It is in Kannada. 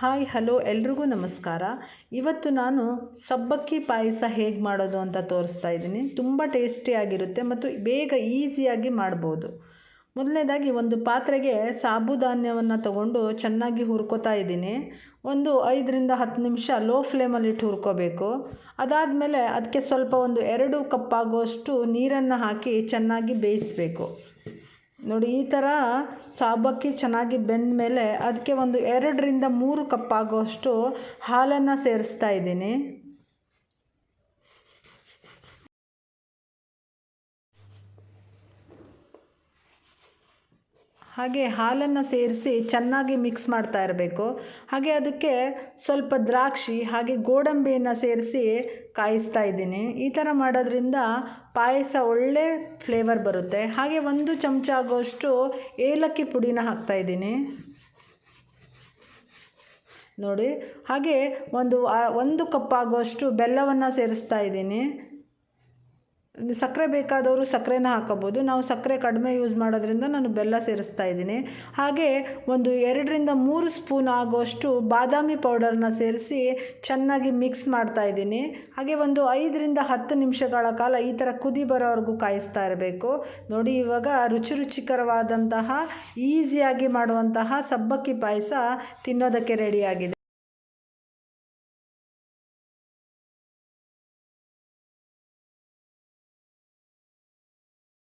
ಹಾಯ್, ಹಲೋ, ಎಲ್ರಿಗೂ ನಮಸ್ಕಾರ. ಇವತ್ತು ನಾನು ಸಬ್ಬಕ್ಕಿ ಪಾಯಸ ಹೇಗೆ ಮಾಡೋದು ಅಂತ ತೋರಿಸ್ತಾ ಇದ್ದೀನಿ. ತುಂಬ ಟೇಸ್ಟಿಯಾಗಿರುತ್ತೆ ಮತ್ತು ಬೇಗ ಈಸಿಯಾಗಿ ಮಾಡ್ಬೋದು. ಮೊದಲನೇದಾಗಿ ಒಂದು ಪಾತ್ರೆಗೆ ಸಾಬುಧಾನ್ಯವನ್ನು ತಗೊಂಡು ಚೆನ್ನಾಗಿ ಹುರ್ಕೋತಾ ಇದ್ದೀನಿ. ಒಂದು ಐದರಿಂದ ಹತ್ತು ನಿಮಿಷ ಲೋ ಫ್ಲೇಮಲ್ಲಿ ಇಟ್ಟು ಹುರ್ಕೋಬೇಕು. ಅದಾದಮೇಲೆ ಅದಕ್ಕೆ ಸ್ವಲ್ಪ ಒಂದು ಎರಡು ಕಪ್ಪಾಗುವಷ್ಟು ನೀರನ್ನು ಹಾಕಿ ಚೆನ್ನಾಗಿ ಬೇಯಿಸಬೇಕು. ನೋಡಿ, ಈ ಥರ ಸಾಬಕ್ಕಿ ಚೆನ್ನಾಗಿ ಬೆಂದ ಮೇಲೆ ಅದಕ್ಕೆ ಒಂದು ಎರಡರಿಂದ ಮೂರು ಕಪ್ ಆಗುವಷ್ಟು ಹಾಲನ್ನು ಸೇರಿಸ್ತಾ ಇದ್ದೀನಿ. ಹಾಗೆ ಹಾಲನ್ನು ಸೇರಿಸಿ ಚೆನ್ನಾಗಿ ಮಿಕ್ಸ್ ಮಾಡ್ತಾ ಇರಬೇಕು. ಹಾಗೆ ಅದಕ್ಕೆ ಸ್ವಲ್ಪ ದ್ರಾಕ್ಷಿ, ಹಾಗೆ ಗೋಡಂಬಿಯನ್ನು ಸೇರಿಸಿ ಕಾಯಿಸ್ತಾ ಇದ್ದೀನಿ. ಈ ಥರ ಮಾಡೋದ್ರಿಂದ ಪಾಯಸ ಒಳ್ಳೆ ಫ್ಲೇವರ್ ಬರುತ್ತೆ. ಹಾಗೆ ಒಂದು ಚಮಚ ಆಗೋಷ್ಟು ಏಲಕ್ಕಿ ಪುಡಿನ ಹಾಕ್ತಾಯಿದ್ದೀನಿ ನೋಡಿ, ಹಾಗೆ ಒಂದು ಒಂದು ಕಪ್ ಆಗೋಷ್ಟು ಬೆಲ್ಲವನ್ನು ಸೇರಿಸ್ತಾ ಇದ್ದೀನಿ. ಸಕ್ಕರೆ ಬೇಕಾದವರು ಸಕ್ಕರೆನ ಹಾಕೋಬೋದು. ನಾವು ಸಕ್ಕರೆ ಕಡಿಮೆ ಯೂಸ್ ಮಾಡೋದ್ರಿಂದ ನಾನು ಬೆಲ್ಲ ಸೇರಿಸ್ತಾ ಇದ್ದೀನಿ. ಹಾಗೆ ಒಂದು ಎರಡರಿಂದ ಮೂರು ಸ್ಪೂನ್ ಆಗೋಷ್ಟು ಬಾದಾಮಿ ಪೌಡರ್ನ ಸೇರಿಸಿ ಚೆನ್ನಾಗಿ ಮಿಕ್ಸ್ ಮಾಡ್ತಾ ಇದ್ದೀನಿ. ಹಾಗೆ ಒಂದು ಐದರಿಂದ ಹತ್ತು ನಿಮಿಷಗಳ ಕಾಲ ಈ ಥರ ಕುದಿ ಬರೋವರೆಗೂ ಕಾಯಿಸ್ತಾ ಇರಬೇಕು. ನೋಡಿ ಇವಾಗ ರುಚಿ ರುಚಿಕರವಾದಂತಹ ಈಸಿಯಾಗಿ ಮಾಡುವಂತಹ ಸಬ್ಬಕ್ಕಿ ಪಾಯಸ ತಿನ್ನೋದಕ್ಕೆ ರೆಡಿಯಾಗಿದೆ